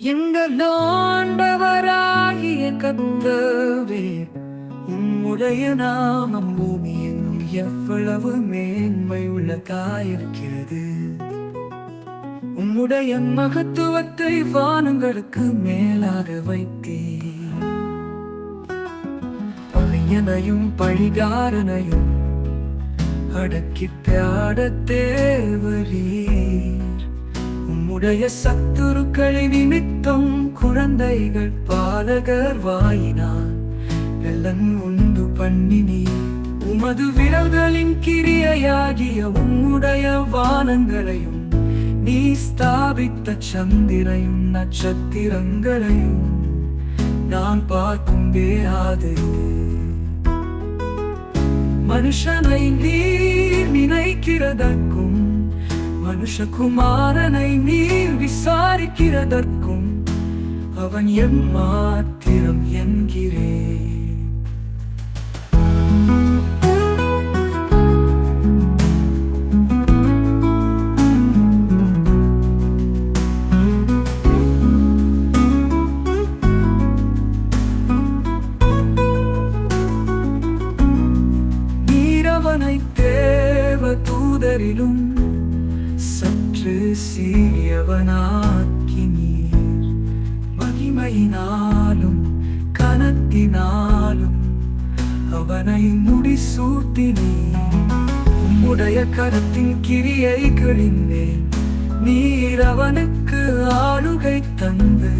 எங்கள் ஆண்டவராகிய கத்தவே உம்முடைய நாமம் பூமி எங்கும் எவ்வளவு மேன்மை உள்ளதாயிருக்கிறது. உம்முடைய மகத்துவத்தை வானங்களுக்கு மேலாக வைத்தே பையனையும் பழிகாரனையும் அடக்கித்த தேவரே. உம்முடைய சத்துருக்களை நிமித்தம் குழந்தைகள் பாலகர் வாயினார். வெள்ளன் உண்டு பண்ணினீர். உமது விரல்களின் கிரியையாகிய உம்முடைய வானங்களையும் நீ ஸ்தாபித்த சந்திரையும் நட்சத்திரங்களையும் நான் பார்க்கும் பேயாது மனுஷனை நீர் நினைக்கிறதற்கும் மனுஷகுமாரனை நீர் விசாரிக்கிறதற்கும் அவன் எம்மாத்திரம் என்கிறேன். நீரவனை தேவ தூதரிலும் என்று சீரியவனாக்கி நீர் மகிமையினாலும் கனத்தினாலும் அவனை முடிசூட்டினீர் உம்முடைய கரத்தின் கிரியைகளின்னே நீர் அவனுக்கு ஆளுகை தந்து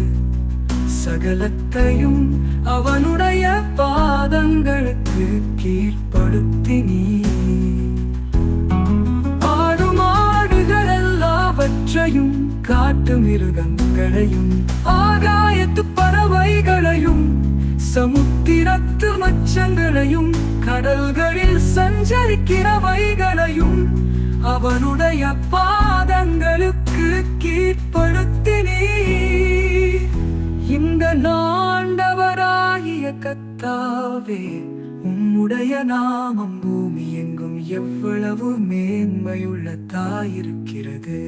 சகலத்தையும் அவனுடைய பாதங்களுக்கு கீழ்ப்படுத்தினீ எல்லாவற்றையும் காட்டு மிருகங்களையும் ஆகாயத்து பறவைகளையும் சமுத்திரத்து மச்சங்களையும் கடல்களில் சஞ்சரிக்கிறவைகளையும் அவனுடைய பாதங்களுக்கு கீழ்ப்படுத்தினீ. இந்த நாண்டவராகிய கத்தாவே உம்முடைய நாமம் பூமி எங்கும் எவ்வளவு மேன்மையுள்ளதாயிருக்கிறது.